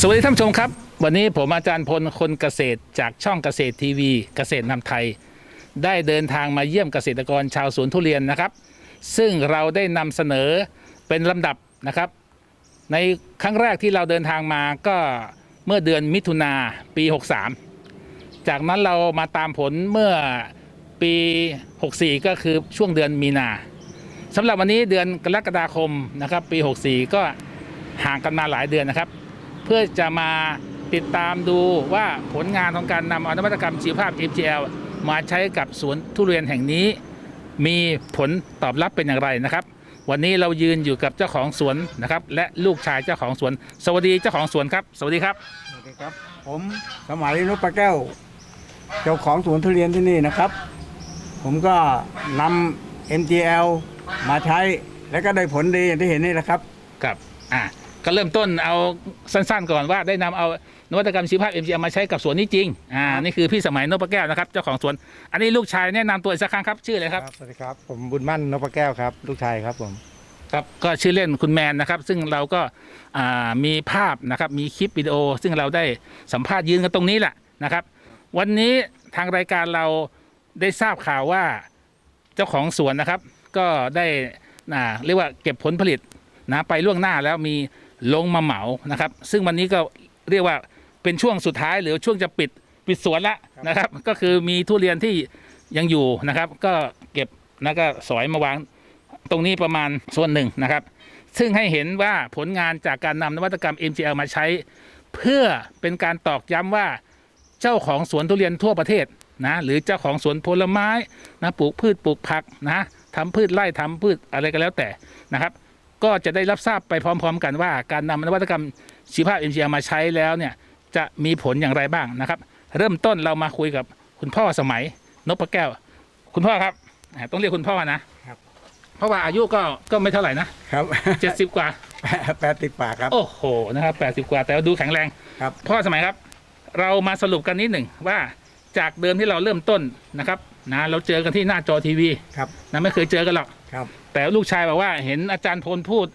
สวัสดีท่านผู้ชมครับ วันนี้ผมอาจารย์พลคนเกษตรจากช่องเกษตรทีวี เกษตรนำไทย ได้เดินทางมาเยี่ยมเกษตรกรชาวสวนทุเรียนนะครับ ซึ่งเราได้นำเสนอเป็นลำดับนะครับ ในครั้งแรกที่เราเดินทางมาก็เมื่อเดือนมิถุนาปี 63 จากนั้นเรามาตามผลเมื่อปี 64 ก็คือช่วงเดือนมีนาสำหรับวันนี้เดือนกรกฎาคมนะครับ ปี 64 ก็ห่างกันมาหลายเดือนนะครับ เพื่อจะมาติดตามดูว่าผลงานของการนำเอานวัตกรรมชีวภาพ MGL มาใช้กับสวนทุเรียนแห่งนี้ มีผลตอบรับเป็นอย่างไรนะครับ วันนี้เรายืนอยู่กับเจ้าของสวนนะครับ และลูกชายเจ้าของสวน สวัสดีเจ้าของสวนครับ สวัสดีครับ สวัสดีครับ ผมสมัยนุชปลาแก้ว เจ้าของสวนทุเรียนที่นี่นะครับ ผมก็นำ MGL มาใช้แล้วก็ได้ผลดีอย่างที่เห็นนี่แหละครับ ครับ อะ ก็เริ่มต้นเอาสั้นๆก่อนว่าได้นำเอานวัตกรรมชีวภาพ MGL มาใช้กับสวนนี้จริง อ่า นี่คือพี่สมัยนพแก้วนะครับ เจ้าของสวน อันนี้ลูกชายแนะนำตัวอีกสักครั้งครับ ชื่ออะไรครับ สวัสดีครับ ผมบุญมั่นนพแก้วครับ ลูกชายครับผม ครับ ก็ชื่อเล่นคุณแมนนะครับ ซึ่งเราก็อ่ามีภาพนะครับ มีคลิปวิดีโอ ซึ่งเราได้สัมภาษณ์ยืนกันตรงนี้แหละนะครับ วันนี้ทางรายการเราได้ทราบข่าวว่าเจ้าของสวนนะครับ ก็ได้อ่าเรียกว่าเก็บผลผลิตนะไปล่วงหน้าแล้วมี ลงมาเหมานะครับ ซึ่งวันนี้ก็เรียกว่าเป็นช่วงสุดท้ายหรือช่วงจะปิดปิดสวนละนะครับ ก็คือมีทุเรียนที่ยังอยู่นะครับ ก็เก็บแล้วก็สอยมาวางตรงนี้ประมาณส่วนหนึ่งนะครับ ซึ่งให้เห็นว่าผลงานจากการนำนวัตกรรม MGL มาใช้ เพื่อเป็นการตอกย้ำว่าเจ้าของสวนทุเรียนทั่วประเทศนะหรือเจ้าของสวนผลไม้นะปลูกพืชปลูกผักนะทำพืชไร่ทำพืชอะไรก็แล้วแต่นะครับ ก็จะได้รับทราบไปพร้อม ๆ กันว่า การนำนวัตกรรมชีวภาพ MGL มาใช้แล้วเนี่ยจะมีผลอย่างไรบ้างนะครับ เริ่มต้นเรามาคุยกับคุณพ่อสมัยนพแก้ว คุณพ่อครับอ่าต้องเรียกคุณพ่อนะครับ เพราะว่าอายุก็ก็ไม่เท่าไหร่นะครับเจ็ดสิบกว่าแปดสิบปากครับ โอ้โหนะครับแปดสิบกว่าแต่ว่าดูแข็งแรงครับ พ่อสมัยครับ เรามาสรุปกันนิดหนึ่งว่าจากเดิมที่เราเริ่มต้นนะครับนะเราเจอกันที่หน้าจอทีวีครับนะไม่เคยเจอกันหรอก ครับ แต่ลูกชายบอกว่าเห็นอาจารย์พลพูด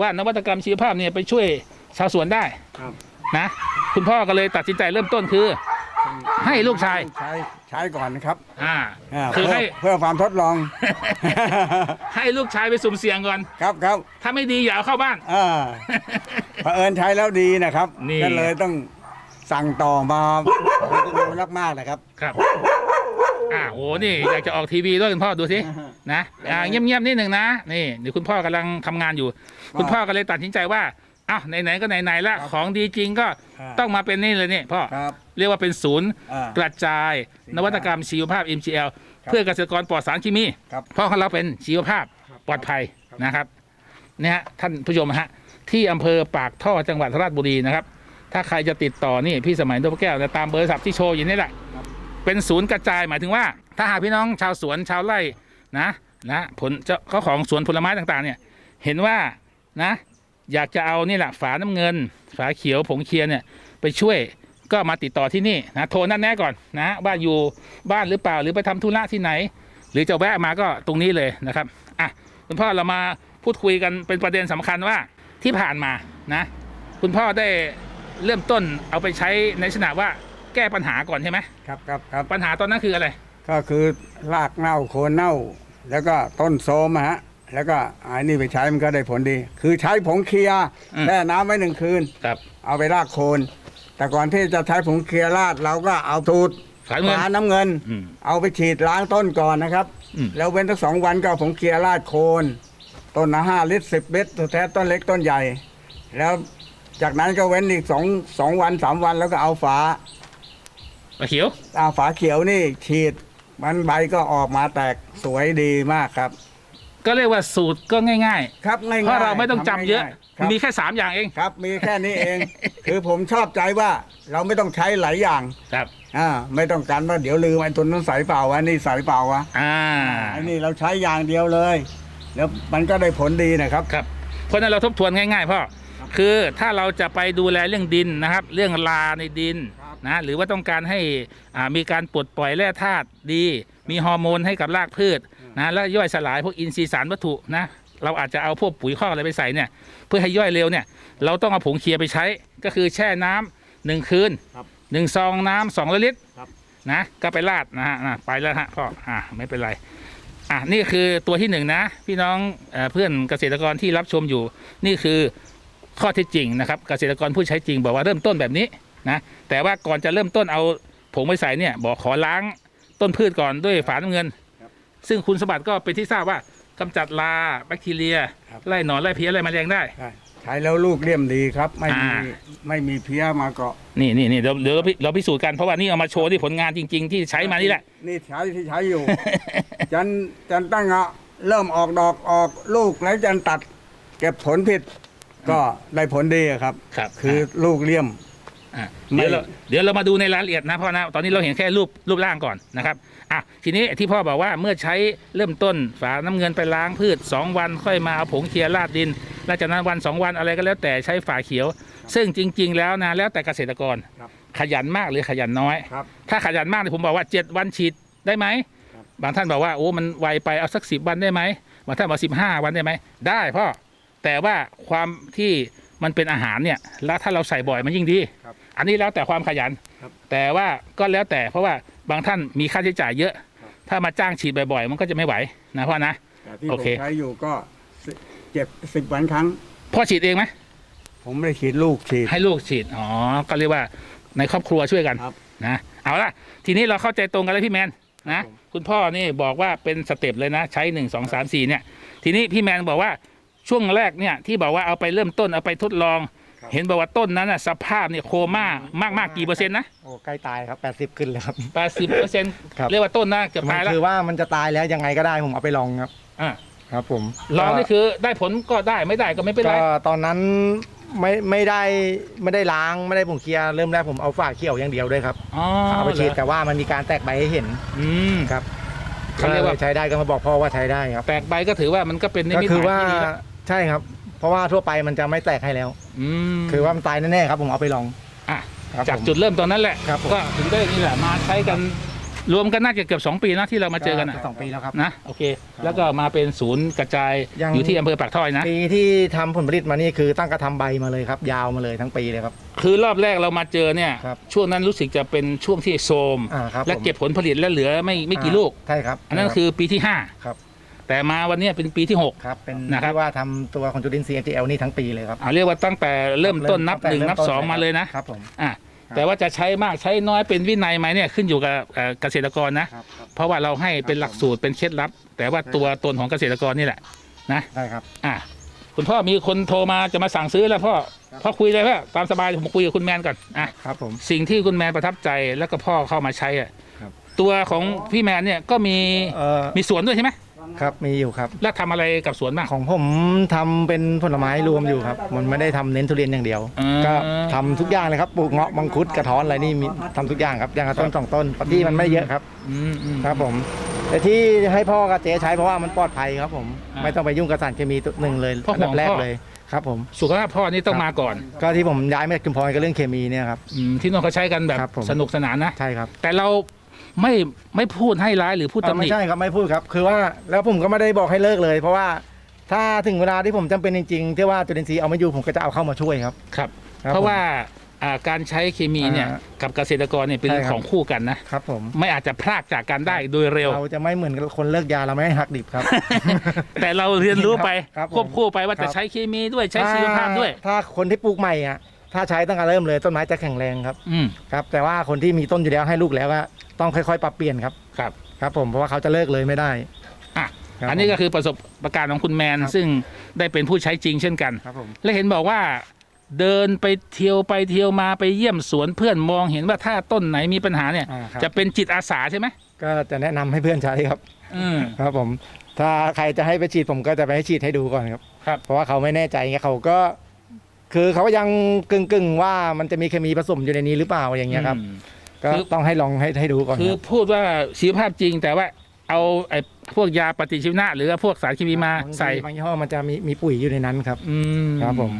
ว่านวัตกรรมชีวภาพเนี่ยไปช่วยชาวสวนได้ครับ นะ คุณพ่อก็เลยตัดสินใจเริ่มต้นคือ ให้ลูกชายใช้ใช้ก่อนนะครับอ่าาคือเพื่อให้เพื่อความทดลอง ให้ลูกชายไปสุ่มเสี่ยงก่อน ครับครับถ้าไม่ดีอย่าเอาเข้าบ้าน อ่าเผอิญใช้แล้วดีนะครับนี่ ก็เลยต้องสั่งต่อมาเป็นจำนวนมากๆนะครับ ครับอ่าโอ้นี่อยากจะออกทีวีด้วยคุณพ่อดูสิ นะอ่าเงียบๆนิดหนึ่งนะนี่เดี๋ยวคุณพ่อกำลังทำงานอยู่ คุณพ่อก็เลยตัดสินใจว่าอ้าวไหนๆก็ไหนๆละครับของดีจริงก็อ่าต้องมาเป็นนี่เลยนี่พ่อครับ เรียกว่าเป็นศูนย์อ่ากระจาย สินค้านวัตกรรมชีวภาพ MGL ครับเพื่อเกษตรกรปลอดสารเคมีครับ เพราะของเราเป็นชีวภาพปลอดภัยนะครับเนี่ยฮะท่านผู้ชมฮะที่อำเภอปากท่อจังหวัดราชบุรีนะครับ ถ้าใครจะติดต่อนี่พี่สมัยนพแก้วจะตามเบอร์โทรศัพท์ที่โชว์อยู่นี่แหละ เป็นศูนย์กระจายหมายถึงว่า ถ้าหากพี่น้องชาวสวนชาวไร่ นะนะผลเจ้าเจ้าของสวนผลไม้ต่างๆเนี่ยเห็นว่านะอยากจะเอานี่แหละฝาน้ำเงิน ฝาเขียวผงเคียนเนี่ยไปช่วยก็มาติดต่อที่นี่นะโทรนั่นแน่ก่อนนะว่าอยู่บ้านหรือเปล่าหรือไปทำธุระที่ไหน หรือจะแวะมาก็ตรงนี้เลยนะครับอะคุณพ่อเรามาพูดคุยกันเป็นประเด็นสำคัญว่าที่ผ่านมานะคุณพ่อได้เริ่มต้นเอาไปใช้ในลักษณะว่าแก้ปัญหาก่อนใช่ไหมครับครับครับปัญหาตอนนั้นคืออะไร ก็คือรากเน่าโคนเน่า แล้วก็ต้นโทรมอะฮะ แล้วก็ไอ้นี่ไปใช้มันก็ได้ผลดี คือใช้ผงเคลียร์อืม แช่น้ำไว้หนึ่งคืน ครับ เอาไปรากโคน แต่ก่อนที่จะใช้ผงเคลียร์ราดเราก็เอาทูดฝาเงินฝาน้ำเงิน อืม เอาไปฉีดล้างต้นก่อนนะครับ อืม แล้วเว้นทั้งสองวันก็เอาผงเคลียร์ราดโคน ต้นละห้าลิตรสิบลิตรตัวแท้ต้นเล็กต้นใหญ่ แล้วจากนั้นก็เว้นอีกสองสองวันสามวันแล้วก็เอาฝาฝาเขียว อาฝาเขียวนี่ฉีด มันใบก็ออกมาแตกสวยดีมากครับ ก็เรียกว่าสูตรก็ง่าย ครับง่ายๆๆเพราะเราไม่ต้องจำเยอะง่ายๆครับมีแค่ 3 อย่างเองครับมีแค่นี้เอง คือผมชอบใจว่าเราไม่ต้องใช้หลายอย่างครับ อ่าไม่ต้องการว่าเดี๋ยวลืมไอ้ตัวนั้นใส่เปล่าวะนี่ใส่เปล่าวะอ่าไอ้นี่เราใช้อย่างเดียวเลย แล้วมันก็ได้ผลดีนะครับ ครับเพราะฉะนั้นเราทบทวนง่ายๆพ่อคือถ้าเราจะไปดูแลเรื่องดินนะครับ เรื่องลาในดินครับ นะหรือว่าต้องการให้อ่ามีการปลดปล่อยแร่ธาตุดี มีฮอร์โมนให้กับรากพืชนะแล้วย่อยสลายพวกอินทรีย์สารวัตถุนะเราอาจจะเอาพวกปุ๋ยข้อกอะไรไปใส่เนี่ยเพื่อให้ย่อยเร็วเนี่ยเราต้องเอาผงเคลียร์ไปใช้ก็คือแช่น้ำหนึ่งคืนครับหนึ่งซองน้ำสองลิตรครับนะก็ไปราดนะฮะนะไปแล้วฮะพ่ออ่าไม่เป็นไรอะนี่คือตัวที่หนึ่งนะพี่น้องเออเพื่อนเกษตรกรที่รับชมอยู่ นี่คือข้อเท็จจริงนะครับ เกษตรกรผู้ใช้จริงบอกว่าเริ่มต้นแบบนี้ นะแต่ว่าก่อนจะเริ่มต้นเอาผงไปใส่เนี่ยบอกขอล้างต้นพืชก่อนด้วยฝาน้ำเงิน ซึ่งคุณสมบัติก็เป็นที่ทราบว่ากำจัดราแบคทีเรียครับไล่หนอนไล่เพี้ยไล่แมลงได้ ใช่ใช้แล้วลูกเลี่ยมดีครับ ไม่มีอ่าไม่มีเพี้ยมาเกาะนี่นี่นี่เดี๋ยวเดี๋ยวเราพิเราพิสูจน์กันเพราะว่านี่เอามาโชว์ที่ผลงานจริง ๆ ที่ใช้มานี่แหละ นี่ใช้ที่ใช้อยู่ จันจันตั้งอะเริ่มออกดอกออกลูกแล้วจันตัด เก็บผลผิดก็ได้ผลดีอะครับครับ คือลูกเลี่ยม อะไม่เดี๋ยวเราเดี๋ยวเรามาดูในรายละเอียดนะพ่อนะตอนนี้เราเห็นแค่รูปรูปร่างก่อนนะครับอะทีนี้ที่พ่อบอกว่าเมื่อใช้เริ่มต้นฝาน้ำเงินไปล้างพืช 2 วันค่อยมาเอาผงเคลียร์ราดดินหลังจากนั้นวัน 2 วันอะไรก็แล้วแต่ใช้ฝาเขียว ซึ่งจริง ๆ แล้วนะแล้วแต่เกษตรกรครับขยันมากหรือขยันน้อยครับถ้าขยันมากเนี่ยผมบอกว่า 7 วันฉีดได้ไหมครับบางท่านบอกว่าโอ้มันไวไปเอาสักสิวันได้ไหมบางท่านบอกสิบห้าวันได้ไหมได้พ่อแต่ว่าความที่มันเป็นอาหารเนี่ยแล้วถ้าเราใส่บ่อยมันยิ่งดีครับ อันนี้แล้วแต่ความขยัน ครับแต่ว่าก็แล้วแต่เพราะว่าบางท่านมีค่าใช้จ่ายเยอะ ครับ ถ้ามาจ้างฉีดบ่อยๆ มันก็จะไม่ไหวนะพ่อนะ แต่ที่โอผมเค ใช้อยู่ก็สิเจ็บสิบวันครั้ง พ่อฉีดเองไหมผมไม่ได้ฉีดลูกฉีด ให้ลูกฉีดอ๋อก็เรียกว่าในครอบครัวช่วยกันครับนะเอาละทีนี้เราเข้าใจตรงกันแล้วพี่แมนนะผม คุณพ่อนี่บอกว่าเป็นสเต็ปเลยนะใช้หนึ่งสองสามสี่เนี่ย ทีนี้พี่แมนบอกว่าช่วงแรกเนี่ยที่บอกว่าเอาไปเริ่มต้นเอาไปทดลอง เห็นบอกว่าต้นนั้นน่ะสภาพเนี่ยโคม่ามากมากๆกี่เปอร์เซ็นต์นะโอ้ใกล้ตายครับ80ขึ้นเลยครับแปดสิบเปอร์เซ็นต์ครับเรียกว่าต้นน่าเกือบมันตายแล้วคือว่ามันจะตายแล้วยังไงก็ได้ผมเอาไปลองครับอะครับผมลองนี่คือได้ผลก็ได้ไม่ได้ก็ไม่เป็นไรก็ตอนนั้นไม่ไม่ได้ไม่ได้ล้างไม่ได้ผงเคลียร์เริ่มแรกผมเอาฝาเขียวอย่างเดียวด้วยครับอ๋อเอาไปฉีดเหรอแต่ว่ามันมีการแตกใบให้เห็นอืมครับเขาเรียกว่าใช้ได้ก็มาบอกพ่อว่าใช้ได้ครับแปลกใบก็ถือว่ามันก็เป็นนิก็มิตคือหมายว่าที่ดีแล้วใช่ครับ เพราะว่าทั่วไปมันจะไม่แตกให้แล้ว อืมคือว่ามันตายแน่ๆครับผมเอาไปลอง อะครับจากผมจุดเริ่มตอนนั้นแหละครับผม ก็ถึงได้นี่แหละมาใช้กันรวมกันน่าจะเกือบสองปีนะที่เรามาเจอกันก็นะสองปีแล้วครับ นะโอเคแล้วก็มาเป็นศูนย์กระจายยัง อยู่ที่อำเภอปากท่อยนะ ปีที่ทำผลผลิตมานี่คือตั้งกระทำใบมาเลยครับ ยาวมาเลยทั้งปีเลยครับ คือรอบแรกเรามาเจอเนี่ย ครับ ช่วงนั้นรู้สึกจะเป็นช่วงที่โทรมอ่าครับและผมเก็บผลผลิตแล้วเหลือไม่ไม่กี่ลูกใช่ครับอันนั้นคือปีที่ห้าครับ แต่มาวันเนี้ยเป็นปีที่หก ครับเป็นนะครับ ที่ว่าทำตัวของจุลินทรีย์ NGL นี่ทั้งปีเลยครับ เอาเรียกว่าตั้งแต่เริ่มต้นนับตั้หนึ่งแต่นับริ่สองต้มาเลยนะครับผม อะครับ แต่ว่าจะใช้มากใช้น้อยเป็นวินัยไหมเนี่ยขึ้นอยู่กับเอ่อเกษตรกรนะ ครับครับ เพราะว่าเราให้เป็นหลักสูตรเป็นเคล็ดลับ แต่ว่าตัวตนของเกษตรกรนี่แหละนะได้ครับ อะคุณพ่อมีคนโทรมาจะมาสั่งซื้อแล้วพ่อครับ พ่อคุยเลยว่าตามสบายผมคุยกับคุณแมนก่อนอะครับผม สิ่งที่คุณแมนประทับใจแล้วก็พ่อเข้ามาใช้อะครับ ตัวของพี่แมนเนี่ยก็มีเอ่อมีสวนด้วยใช่ไหม ครับมีอยู่ครับ แล้วทำอะไรกับสวนบ้าง ของผมทำเป็นผลไม้รวมอยู่ครับ มันไม่ได้ทำเน้นทุเรียนอย่างเดียวอืมก็ทำทุกอย่างเลยครับปลูกเงาะมังคุดกระท้อนอะไรนี่มีทำทุกอย่างครับอย่างละต้นสองต้นเพราะที่มันไม่เยอะครับอืมอืม ครับ ผม แต่ที่ให้พ่อกับเจ๊ใช้เพราะว่ามันปลอดภัยครับ ผมอ่าไม่ต้องไปยุ่งกับสารเคมีตัวหนึ่งเลยพ่ออันดัห่วบงแรกพ่อ เลยครับ ผม สุขภาพพ่อนี่ต้องครับ มาก่อนก็ที่ผมย้ายมาจากชุมพรก็เรื่องเคมีเนี่ยครับ อืมที่โน้นเขาใช้กันแบบครับผม สนุกสนานนะ ใช่ครับ แต่เรา ไม่ไม่พูดให้ร้ายหรือพูดอ่าตำหไม่นิใช่ครับไม่พูดครับ คือว่าแล้วผมก็ไม่ได้บอกให้เลิกเลย เพราะว่าถ้าถึงเวลาที่ผมจำเป็นจริงๆที่ว่าจุลินทรีย์เอาไม่อยู่ผมก็จะเอาเข้ามาช่วยครับ ครับคบเพราะผมว่าอ่าการใช้เคมีเนี่ยอ่ากับเกษตรกรเนี่ยเป็นใช่เรื่องครับ ของคู่กันนะ ครับผมไม่อาจจะพลากจากกันได้โดยเร็ว เราจะไม่เหมือนกับคนเลิกยาเราไม่ให้หักดิบครับ แต่เราเรียนรู้ไปครับผมควบคู่ไปว่าครัจะบ ใช้เคมีด้วยใช้ชีวภาพด้วย ถ้ถ้าคนที่ปลูกใหม่อะถ้าใช้ตั้งแต่เริ่มเลยต้นไม้จะแข็งแรงครับอืมครับ แต่ว่าคนที่มีต้นอยู่แล้วให้ลูกแล้วก็ ต้องค่อยๆ ปรับเปลี่ยนครับครับ ครับผมเพราะว่าเขาจะเลิกเลยไม่ได้ อะครับอันนี้ก็คือประสบการณ์ของคุณแมน ครับ ซึ่งได้เป็นผู้ใช้จริงเช่นกัน ครับผม และเห็นบอกว่า เดินไปเที่ยวไปเที่ยวมาไปเยี่ยมสวนเพื่อนมองเห็นว่าถ้าต้นไหนมีปัญหาเนี่ย อ่าครับ จะเป็นจิตอาสาใช่ไหมก็จะแนะนำให้เพื่อนใช้ครับ อืม ครับผม ถ้าใครจะให้ไปฉีดผมก็จะไปให้ฉีดให้ดูก่อนครับ ครับ เพราะว่าเขาไม่แน่ใจไงเขาก็ คือเขายังกึ่งกึ่งๆว่ามันจะมีเคมีผสมอยู่ในนี้หรือเปล่าอย่างเงี้ยครับ อืม ก็คือ ต้องให้ลองให้ให้ดูก่อนคือครับพูดว่าชีวภาพจริงแต่ว่าเอาไอ้พวกยาปฏิชีวนะหรือว่าพวกสารเคมีมาบางทีใส่ บางยี่ห้อมันจะมีมีปุ๋ยอยู่ในนั้นครับ อืมครับผม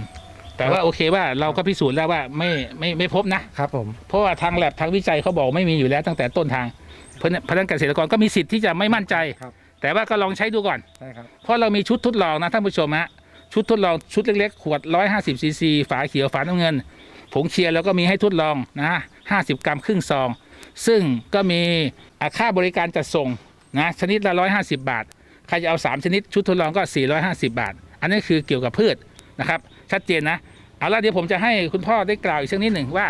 แต่ว่าโอเคว่าเราก็พิสูจน์แล้วว่าไม่ไม่ไม่พบนะ ครับผม เพราะว่าทางแลบทางวิจัยเขาบอกไม่มีอยู่แล้วตั้งแต่ต้นทาง เพราะฉะนั้นเพราะฉะนั้นเกษตรกรก็มีสิทธิ์ที่จะไม่มั่นใจ ครับ แต่ว่าก็ลองใช้ดูก่อน ใช่ครับ เพราะเรามีชุดทดลองนะท่านผู้ชมฮะชุดทดลองชุดเล็กๆ ขวด 150ซีซีฝาเขียวฝาน้ำเงิน ผงเชียร์แล้วก็มีให้ทดลองนะ50กรัมครึ่งซอง ซึ่งก็มีค่าบริการจัดส่งนะชนิดละ 150 บาท ใครจะเอา 3 ชนิดชุดทดลองก็ 450 บาท อันนี้คือเกี่ยวกับพืชนะครับ ชัดเจนนะ เอาละเดี๋ยวผมจะให้คุณพ่อได้กล่าวอีกสักนิดหนึ่งว่า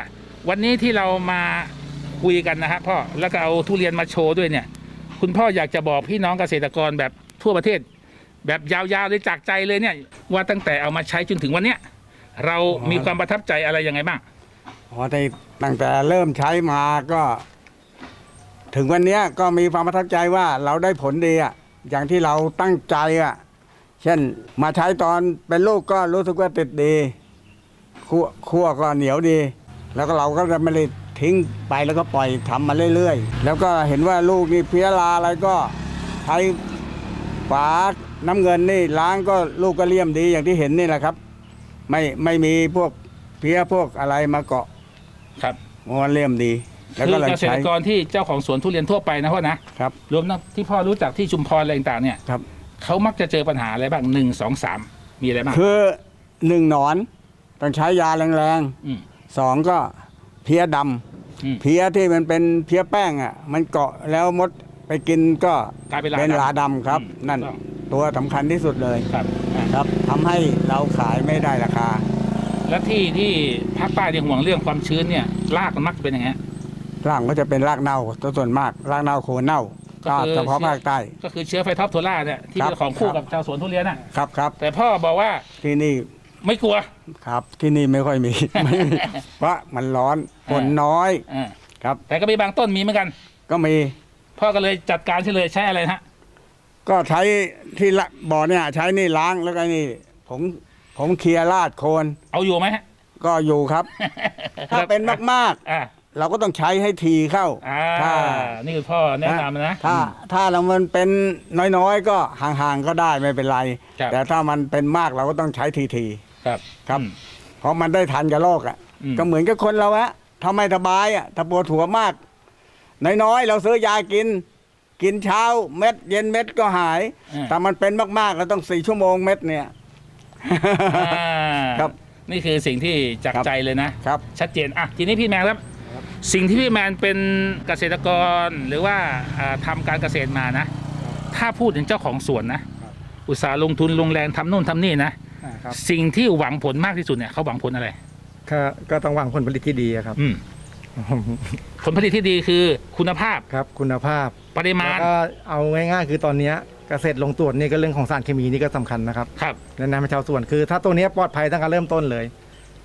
วันนี้ที่เรามาคุยกันนะครับพ่อแล้วก็เอาทุเรียนมาโชว์ด้วยเนี่ย คุณพ่ออยากจะบอกพี่น้องเกษตรกรแบบทั่วประเทศ แบบยาวๆเลยจากใจเลยเนี่ยว่าตั้งแต่เอามาใช้จนถึงวันเนี้ย เรามีความประทับใจอะไรยังไงบ้างพอได้ตั้งแต่เริ่มใช้มาก็ ถึงวันเนี้ยก็มีความประทับใจว่าเราได้ผลดีอะอย่างที่เราตั้งใจอะเช่นมาใช้ตอนเป็นลูกก็รู้สึกว่าติดดีคั่วคั่วก็เหนียวดี แล้วก็เราก็จะไม่ได้ทิ้งไปแล้วก็ปล่อยทำมาเรื่อยๆ แล้วก็เห็นว่าลูกนี่เพี้ยราอะไรก็ใช้ฝาน้ำเงินนี่ล้างก็ลูกก็เลี่ยมดีอย่างที่เห็นนี่แหละครับ ไม่ไม่มีพวกเพี้ยพวกอะไรมาเกาะครับมันเลี่ยมดี แล้วคืก็อเลยเกษตใช้รกรที่เจ้าของสวนทุเรียนทั่วไปนะพ่อนะครับ รวมทั้งที่พ่อรู้จักที่ชุมพรอะไรต่างๆเนี่ยครับ เขามักจะเจอปัญหาอะไรบ้างหนึ่งสองสามมีอะไรบ้างคือหนึ่งหนอนต้องใช้ยาแรงอืมๆสองก็เพี้ยดำอืมเพี้ยที่มันเป็นเพี้ยแป้งอะมันเกาะแล้วมดไปกินก็กลายเป็นลาเป็นดำลาดำครับ อืมนั่นถูกต้อง ตัวสำคัญที่สุดเลย ครับอะ ครับทำให้เราขายไม่ได้ราคา แล้วที่ที่ภาคใต้เนี่ยห่วงเรื่องความชื้นเนี่ยรากมันมักจะเป็นอย่างไงร่างก็จะเป็นรากเน่าตัวส่วนมากรากเน่าโคนเน่าก็ก็คือเฉพาะภาคใต้ ก็คือเชื้อไฟท็อปโทล่าเนี่ยที่ครับเป็นของคู่ครับกับชาวสวนทุเรียนน่ะครับครับแต่พ่อบอกว่าที่นี่ไม่กลัวครับที่นี่ไม่ค่อยมีไม่มีเพราะมันร้อนฝนน้อยอ่าครับ แต่ก็มีบางต้นมีเหมือนกัน ก็มี พ่อก็เลยจัดการใช่เลยใช้อะไรนะฮะ ก็ใช้ที่ละบ่อเนี่ยใช้นี่ล้างแล้วก็นี่ผมผมเคลียร์ลาดโคนเอาอยู่ไหมฮะ ก็อยู่ครับ ถ้าเป็นมากอ่าๆ เราก็ต้องใช้ให้ทีเข้าอ่าถ้านี่คือพ่อแนะนำนะ ถ้าถ้าเรามันเป็นน้อยๆ ก็ห่างๆก็ได้ไม่เป็นไร ครับ แต่ถ้ามันเป็นมากเราก็ต้องใช้ทีครับครับอืมๆเพราะมันได้ทันกับโรคอะ อืม ก็เหมือนกับคนเราอะทำไมสบายอะถ้าปวดหัวมาก น้อยๆ เราซื้อยากิน กินเช้าเม็ด เย็นเม็ดก็หาย อ่า แต่มันเป็นมากๆเราต้องสี่ชั่วโมงเม็ดเนี่ย อ่าครับนี่คือสิ่งที่จากครับ ใจเลยนะ ครับ ชัดเจนอะทีนี้พี่แมนครับ สิ่งที่พี่แมนเป็นเกษตรกรหรือว่าอ่าทำาการเกษตรมานะ ถ้าพูดถึงเจ้าของสวนนะอุตสาห์ลงทุนลงแรงทำนู่นทำนี่นะครับสิ่งที่หวังผลมากที่สุดเนี่ยเขาหวังผลอะไร ก็ก็ต้องหวังผลผลิตที่ดีอะครับ อืม ผลผลิตที่ดีคือคุณภาพครับคุณภาพปริมาณ แล้วก็เอาง่ายๆ คือตอนเนี้ยเกษตรลงตรวจนี่ก็เรื่องของสารเคมีนี่ก็สำคัญนะครับครับ แนะนำให้ชาวสวนคือ ถ้าตัวเนี้ยปลอดภัยตั้งแต่เริ่มต้นเลย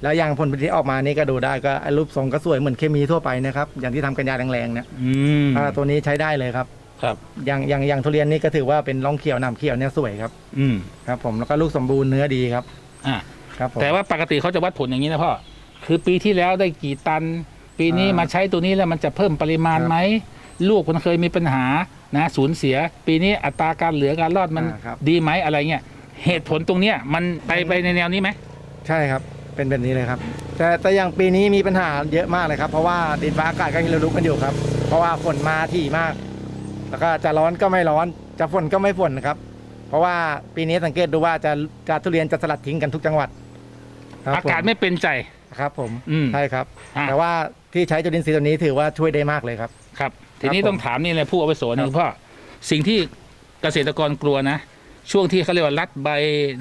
แล้วอย่างผลผลิตที่ออกมานี่ก็ดูได้ก็ไอ้รูปทรงก็สวยเหมือนเคมีทั่วไปนะครับอย่างที่ทำกันยาแรงๆเนี่ยอืมอ่าตัวนี้ใช้ได้เลยครับครับ อย่างอย่างอย่างทุเรียนนี่ก็ถือว่าเป็นร่องเขียวหนามเขียวเนี่ยสวยครับอืมครับผมแล้วก็ลูกสมบูรณ์เนื้อดีครับอะครับผมแต่ว่าปกติเขาจะวัดผลอย่างนี้นะพ่อ คือปีที่แล้วได้กี่ตัน ปีนี้อ่ามมาใช้ตัวนี้แล้วมันจะเพิ่มปริมาณครับไหมลูกมันเคยมีปัญหานะสูญเสีย ปีนี้อัตราการเหลือการรอดมันอ่าครับดีไหมอะไรเงี้ยเหตุผลตรงเนี้ยมันไปไปในแนวนี้ไหมใช่ครับเป็นแบบนี้เลยครับ แต่แต่อย่างปีนี้มีปัญหาเยอะมากเลยครับ เพราะว่าดินฟ้าอากาศก็ยังรู้กันอยู่ครับ เพราะว่าฝนมาถี่มาก แล้วก็จะร้อนก็ไม่ร้อน จะฝนก็ไม่ฝนนะครับ เพราะว่าปีนี้สังเกตดูว่าจะจะทุเรียนจะสลัดทิ้งกันทุกจังหวัดครับอากาศผมไม่เป็นใจ ครับผมอืมใช่ครับ อะ แต่ว่าที่ใช้จุลินทรีย์ตัวนี้ถือว่าช่วยได้มากเลยครับ ครับ ทีนี้ครับผมต้องถามนี่เลยผู้อาวุโสครันะบคุณพ่อสิ่งที่เกษตรกรกลัวนะ ช่วงที่เขาเรียกว่ารัดใบ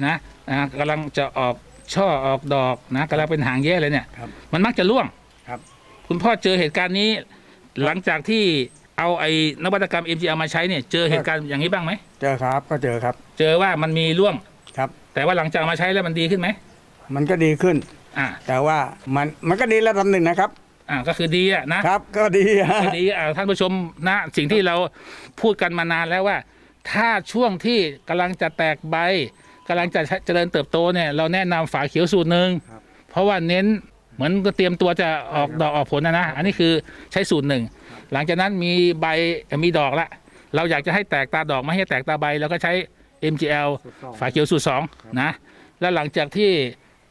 นะนะกำลังจะออกช่อออกดอกนะกำลังเป็นหางแย่เลยเนี่ย ครับมันมักจะร่วงครับ คุณพ่อเจอเหตุการณ์นี้ หลังจากที่เอาไอ้นวัตกรรม MGL มาใช้เนี่ยเจอเหตุการณ์อย่างนี้บ้างไหมเจอครับก็เจอครับเจอว่ามันมีร่วง ครับ แต่ว่าหลังจากเอามาใช้แล้วมันดีขึ้นไหมมันก็ดีขึ้น อ่า แต่ว่ามันมันก็ดีระดับหนึ่งนะครับ อ่าก็คือดีอะนะครับก็ดีฮะ ก็ดีอ่าท่านผู้ชมนะสิ่งที่เราพูดกันมานานแล้วว่า ถ้าช่วงที่กำลังจะแตกใบกำลังจะเจริญเติบโตเนี่ยเราแนะนำฝาเขียวสูตรหนึ่งเพราะว่าเน้นเหมือนก็เตรียมตัวจะออกดอกออกผลนะนะ อันนี้คือใช้สูตรหนึ่งหลังจากนั้นมีใบมีดอกละเราอยากจะให้แตกตาดอกไม่ให้แตกตาใบเราก็ใช้ MGL ฝาเขียวสูตรสองนะแล้วหลังจากที่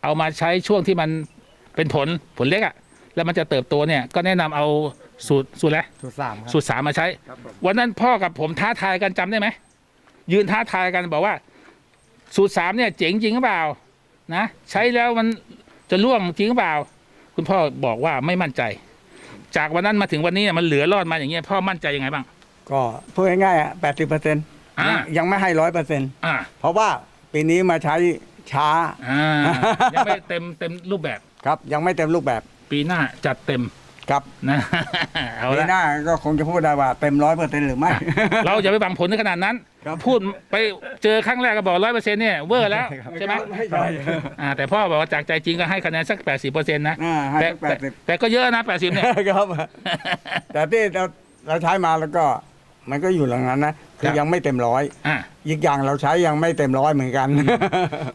เอามาใช้ช่วงที่มันเป็นผลผลเล็กอะแล้วมันจะเติบโตเนี่ยก็แนะนำเอาสูตรสูตรอะไรสูตรสามครับสูตรสามมาใช้ ครับผมวันนั้นพ่อกับผมท้าทายกันจำได้ไหมยืนท้าทายกันบอกว่า สูตรสามเนี่ยเจ๋งจริงหรือเปล่านะใช้แล้วมันจะล่วงจริงหรือเปล่า คุณพ่อบอกว่าไม่มั่นใจ จากวันนั้นมาถึงวันนี้เนี่ยมันเหลือรอดมาอย่างเงี้ยพ่อมั่นใจยังไงบ้าง ก็พูดง่ายๆอะแปดสิบเปอร์เซ็นต์อ่ายังไม่ให้ร้อยเปอร์เซ็นต์อ่า เพราะว่าปีนี้มาใช้ ช้าอ่ายังไม่เต็มเต็มรูปแบบ ครับยังไม่เต็มรูปแบบปีหน้าจัดเต็มครับนะเอาปีละหน้าก็คงจะพูดได้ว่าเต็มร้อยเปอร์เซ็นต์หรือไม่ เราอย่าไปบังผลในขนาดนั้น ครับ พูดไปเจอครั้งแรกก็บอกร้อยเปอร์เซ็นต์เนี่ยเวอร์แล้ว ใช่ไหมไม่ใช่อ่าแต่พ่อบอกว่าจากใจจริงก็ให้คะแนนสักแปดสิบเปอร์เซ็นต์นะอ่าให้แต่แปแต่ดสิบแต่ก็เยอะนะแปดสิบเนี่ย ครับ แต่ที่เราเราใช้มาแล้วก็ มันก็อยู่หลังนั้นนะคืครัอบยังไม่เต็มร้อยอ่าอีกอย่างเราใช้ยังไม่เต็มร้อยเหมือนกัน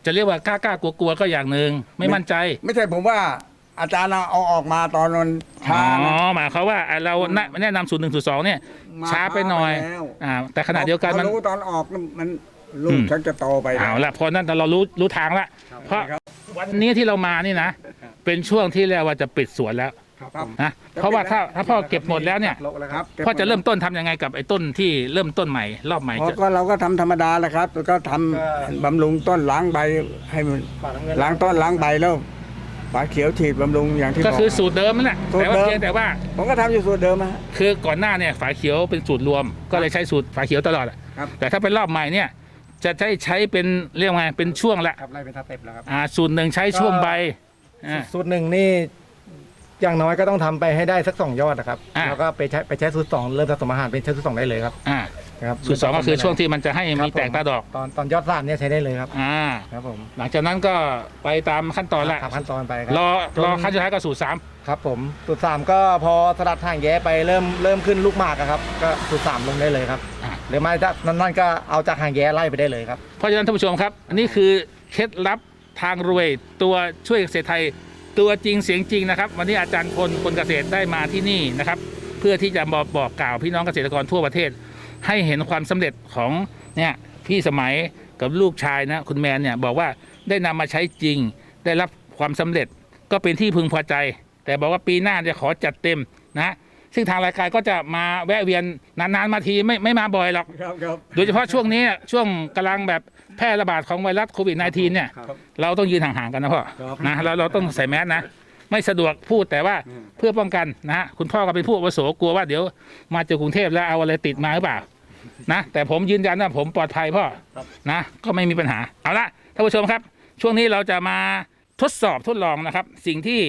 จะเรียกว่ากล้ากล้ากลัวกลัวก็อย่างหนึ่งไม่มั่นใจไม่ใช่ผมว่าอาจารย์เอาออกมาตอนนั้นอ๋ช้าอนะหมายความว่าอะเราแนะแนะนำสูตรหนึ่งสูตรสองเนี่ย มาช้าไปหน่อยแล้ว อ่าแต่ขณะเดียวกันมันพอรู้ตอนออกมันลูอืกมชักจะโตไปเอาละพอนั้นเรารู้รู้ทางละเพราะวันนี้ที่เรามานี่นะ เป็นช่วงที่เรียกว่าจะปิดสวนแล้ว ครับนะเพราะว่าถ้าถ้าพ่อเก็บหมดแล้วเนี่ยโลกแล้วคครัรับบพ่อจะเริ่มต้นทำยังไงกับไอ้ต้นที่เริ่มต้นใหม่รอบใหม่อ๋อจะก็เราก็ทำธรรมดาแหละครับแล้วก็ทำก็บำรุงต้นล้างใบให้มันฝากน้ำเงินล้างต้นล้างใบแล้วฝาเขียวฉีดบำรุงอย่างที่ก็บอก คือสูตรเดิมนั่นแหละสูตรแต่ว่าเดิม เพียงแต่ว่าผมก็ทำอยู่สูตรเดิมฮะ คือก่อนหน้าเนี่ยฝาเขียวเป็นสูตรรวม ก็เลยใช้สูตรฝาเขียวตลอดอะครับ แต่ถ้าเป็นรอบใหม่เนี่ย จะใช้ใช้เป็นเรียกว่าไงเป็นช่วงละครับไล่เป็นสเต็ปแล้วครับ อ่าสูตรหนึ่งใช้ช่วงใบอ่า สูตรหนึ่งนี่ อย่างน้อยก็ต้องทำไปให้ได้สักสองยอดนะครับ อ่าแล้วก็ไปใช้ไปใช้สูตรสองเริ่มผสมอาหารเป็นใช้สูตรสองได้เลยครับอ่านะครับสูตรสองก็คือช่วงที่มันจะให้ครับมีแตกตาดอกตอนตอนยอดสามเนี่ยใช้ได้เลยครับอ่าครับผมหลังจากนั้นก็ไปตามขั้นตอนละทำขั้นตอนไปครัรอจนรอขั้นสุดท้ายก็สูตรสามครับผมสูตรสามก็พอสลัดห่างแย้ไปเริ่มเริ่มขึ้นลูกหมากอะครับ ก็สูตรสามลงได้เลยครับอ่า หรือไม่ถ้านั่นๆก็เอาจากห่างแย้ไล่ไปได้เลยครับ เพราะฉะนั้นท่านผู้ชมครับ อันนี้คือเคล็ดลับทางรวยตัวช่วยเกษตรไทย ตัวจริงเสียงจริงนะครับ วันนี้อาจารย์พลคนเกษตรได้มาที่นี่นะครับ เพื่อที่จะบอกบอกกล่าวพี่น้องเกษตรกรทั่วประเทศ ให้เห็นความสำเร็จของเนี่ยพี่สมัยกับลูกชายนะคุณแมนเนี่ยบอกว่าได้นำมาใช้จริงได้รับความสำเร็จก็เป็นที่พึงพอใจ แต่บอกว่าปีหน้าจะขอจัดเต็มนะซึ่งทางรายการก็จะมาแวะเวียนนานๆมาทีไม่ไม่มาบ่อยหรอกครับครับโดยเฉพาะช่วงนี้ช่วงกำลังแบบ แพร่ระบาดของไวรัสโควิด -19 เนี่ย ครับ เราต้องยืนห่างๆกันนะพ่อครับนะเราเราต้องใส่แมสนะ ไม่สะดวกพูดแต่ว่าอืม เพื่อป้องกันนะฮะคุณพ่อก็เป็นผู้อาวุโสกลัวว่าเดี๋ยวมาจากกรุงเทพแล้วเอาอะไรติดมาหรือเปล่านะแต่ผมยืนยันว่าผมปลอดภัยพ่อนะ ก็ไม่มีปัญหาเอาละท่านผู้ชมครับ ช่วงนี้เราจะมาทดสอบทดลองนะครับ สิ่งที่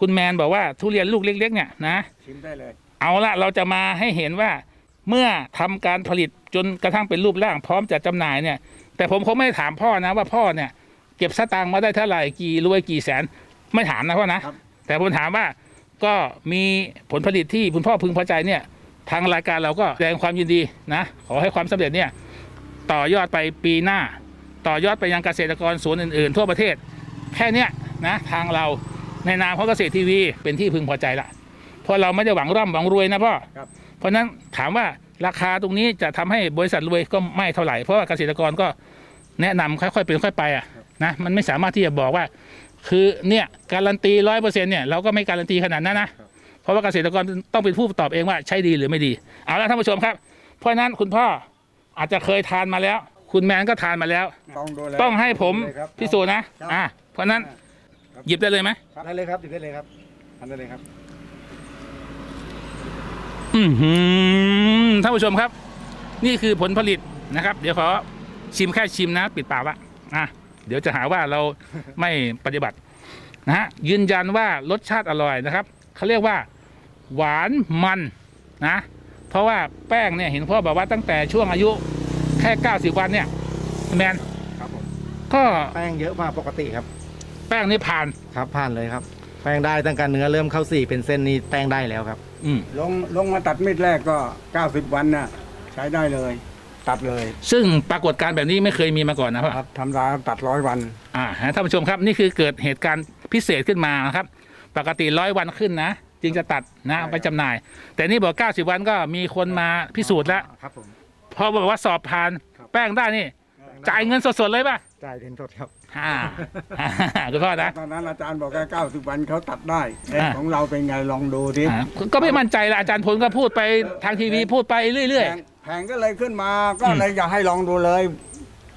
คุณแมนบอกว่าทุเรียนลูกเล็ก ๆ เนี่ยนะ ชิมได้เลย เอาละเราจะมาให้เห็นว่าเมื่อทำการผลิตจนกระทั่งเป็นรูปร่างพร้อมจะจำหน่ายเนี่ย แต่ผมคงไม่ถามพ่อนะว่าพ่อเนี่ย เก็บสตางค์มาได้เท่าไหร่กี่รวยกี่แสน ไม่ถามนะพ่อนะครับแต่ผมถามว่าก็มีผลผลิตที่คุณพ่อพึงพอใจเนี่ย ทางรายการเราก็แสดงความยินดีนะ ขอให้ความสำเร็จเนี่ยต่อยอดไปปีหน้า ต่อยอดไปยังเกษตรกรสวนอื่นๆ ทั่วประเทศ แค่เนี้ยนะทางเราในนามของเกษตรทีวีเป็นที่พึงพอใจละเพราะเราไม่ได้หวังร่ำหวังรวยนะพ่อครับเพราะฉะนั้นถามว่า ราคาตรงนี้จะทำให้บริษัทรวยก็ไม่เท่าไหร่เพราะว่าเกษตรกรก็แนะนำค่อยๆเป็นค่อยไปอะนะมันไม่สามารถที่จะบอกว่า คือเนี่ยการันตีร้อยเปอร์เซ็นต์เนี่ยเราก็ไม่การันตีขนาดนั้นนะเพราะว่าเกษตรกรต้องเป็นผู้ตอบเองว่าใช่ดีหรือไม่ดี เอาละท่านผู้ชมครับ เพราะฉะนั้นคุณพ่ออาจจะเคยทานมาแล้ว คุณแมนก็ทานมาแล้ว ต้องดูเลยต้องให้ผมเลยครับพิสูจน์นะครับอ่าเพราะฉะนั้นครับหยิบได้เลยไหมได้เลยครับหยิบได้เลยครับทำได้เลยครับ อือหือ ท่านผู้ชมครับ นี่คือผลผลิตนะครับ เดี๋ยวขอชิมแค่ชิมนะ ปิดปากละอะเดี๋ยวจะหาว่าเราไม่ปฏิบัตินะฮะยืนยันว่ารสชาติอร่อยนะครับเขาเรียกว่า หวานมันนะ เพราะว่าแป้งเนี่ยเห็นพ่อบอกว่าตั้งแต่ช่วงอายุแค่ 90 วันเนี่ยแมนครับผมก็แป้งเยอะมากปกติครับ แป้งนี่ผ่านครับผ่านเลยครับ แป้งได้ตั้งแต่เนื้อเริ่มเข้าสีเป็นเส้นนี้แป้งได้แล้วครับ อืมลงลงมาตัดมีดแรกก็ 90 วันน่ะใช้ได้เลย ตัดเลยซึ่งปรากฏการณ์แบบนี้ไม่เคยมีมาก่อนนะพ่อครับทำร้านตัดร้อยวัน อ่าท่านผู้ชมครับนี่คือเกิดเหตุการณ์พิเศษขึ้นมานะครับ ปกติร้อยวันขึ้นนะจึงจะตัดนะเอาไปจำหน่าย แต่นี่บอก 90 วันก็มีคนมาพิสูจน์แล้วครับผม พอบอกว่าสอบผ่านครับแป้งได้นี่ จ่ายเงินสดๆเลยป่ะ จ่ายเงินสดครับอ่าคุณพ่อนะตอนนั้นอาจารย์บอกว่า90วันเขาตัดได้เอ๊ะอ่าของเราเป็นไงลองดูดิอ่าก็ไม่มั่นใจละอาจารย์พลก็พูดไปทางทีวีพูดไปเรื่อยแพงแผงก็เลยขึ้นมาก็เลยอยากให้ลองดูเลย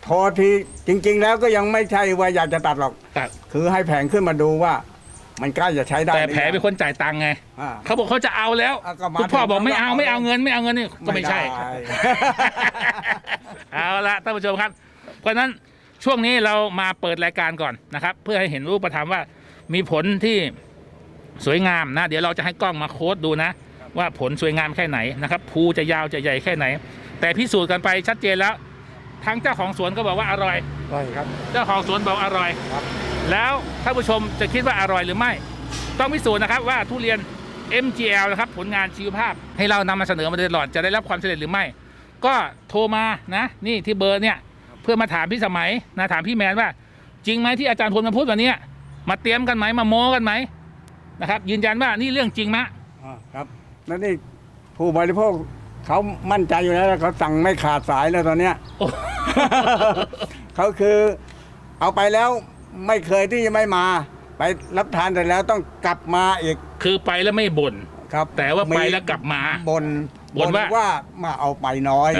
โทรทีจริง ๆ แล้วก็ยังไม่ใช่ว่าอยากจะตัดหรอกตัดคือให้แผงขึ้นมาดูว่า มันใกล้จะใช้ได้แต่หรือแผลยังเป็นคนจ่ายตังค์ไง อ่า เขาบอกเขาจะเอาแล้วอะก็มาคุณพ่อบอกถึงไม่เอาแล้วไม่เอาเงินไม่เอาเงินนี่ก็ไม่ใช่ด้ เอาละท่านผู้ชมครับ เพราะฉะนั้น ช่วงนี้เรามาเปิดรายการก่อนนะครับ เพื่อให้เห็นรูปธรรมว่ามีผลที่สวยงามนะ เดี๋ยวเราจะให้กล้องมาโค้ดดูนะ ว่าผลสวยงามแค่ไหนนะครับภูจะยาวจะใหญ่แค่ไหน แต่พิสูจน์กันไปชัดเจนแล้วทั้งเจ้าของสวนก็บอกว่าอร่อย อร่อยครับ เจ้าของสวนบอกอร่อยครับ แล้วท่านผู้ชมจะคิดว่าอร่อยหรือไม่ ต้องพิสูจน์นะครับว่าทุเรียน MGL นะครับผลงานชีวภาพ ให้เรานำมาเสนอมาโดยตลอดจะได้รับความสำเร็จหรือไม่ ก็โทรมานะ นี่ที่เบอร์เนี่ยเพื่อมาถามพี่สมัยนะถามพี่แมนว่า จริงไหมที่อาจารย์พลมาพูดวันเนี้ยมาเตรียมกันไหมมาโม้กันไหมนะครับ ยืนยันว่านี่เรื่องจริงมะอ่าครับแล้วนี่ผู้บริโภคเขามั่นใจอยู่แล้วแล้วเขาสั่งไม่ขาดสายแล้วตอนเนี้ย โอ้ เขาคือเอาไปแล้วไม่เคยที่จะไม่มา ไปรับทานแต่แล้วต้องกลับมาอีกคือไปแล้วไม่บ่น ครับแต่ว่าไปแล้วกลับมา บน บ่นว่า ว่ามาเอาไปน้อย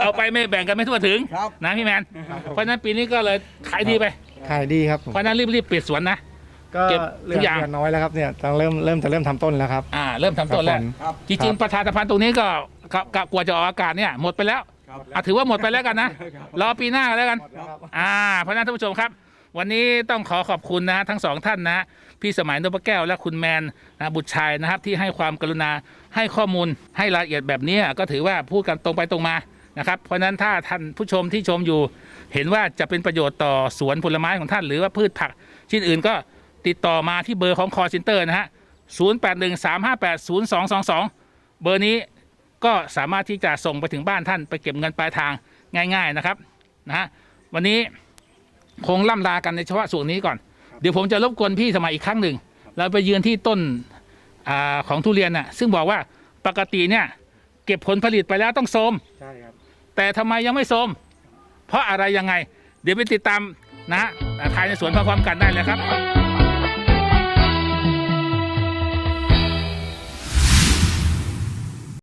เอาไปไม่แบ่งกันไม่ทั่วถึงครับ นะพี่แมน เพราะฉะนั้นปีนี้ก็เลยขายดีไป ขายดีครับผมเพราะฉะนั้นรีบๆปิดสวนนะ ก็เก็บเหลืทุอกอย่างเหลือน้อยแล้วครับเนี่ยต้องเริ่มเริ่มจะเริ่มทำต้นแล้วครับ อ่าเริ่มทำต้นแล้ว ครับผมครับจริงๆประชาสัมพันธ์ตรงนี้ก็ก็ก็กลัวจะออกอากาศเนี่ยหมดไปแล้วครับ อะถือว่าหมดไปแล้วกันนะ รอปีหน้าแล้วกันครับอ่าเพราะฉะนั้นท่านผู้ชมครับ วันนี้ต้องขอขอบคุณนะทั้งสองท่านนะ พี่สมัยนพแก้วและคุณแมนนะบุตรชัยนะครับที่ให้ความกรุณาให้ข้อมูลให้รายละเอียดแบบนี้ก็ถือว่าพูดกันตรงไปตรงมานะครับเพราะฉะนั้นถ้าท่านผู้ชมที่ชมอยู่ เห็นว่าจะเป็นประโยชน์ต่อสวนผลไม้ของท่านหรือว่าพืชผักชิ้นอื่นก็ติดต่อมาที่เบอร์ของคอร์เซนเตอร์นะฮะ 0813580222 เบอร์นี้ก็สามารถที่จะส่งไปถึงบ้านท่านไปเก็บเงินปลายทางง่าย ๆนะครับนะฮะวันนี้คงล่ำลากันในเฉพาะส่วนนี้ก่อน เดี๋ยวผมจะรบกวนพี่สมัยอีกครั้งหนึ่งเราไปยืนที่ต้นอาของทุเรียนน่ะ ซึ่งบอกว่าปกติเนี่ย เก็บผลผลิตไปแล้วต้องโทรมใช่ครับแต่ทำไมยังไม่โทรมเพราะอะไรยังไง เดี๋ยวไปติดตามนะฮะภายในสวนพร้อมๆกันได้เลยครับ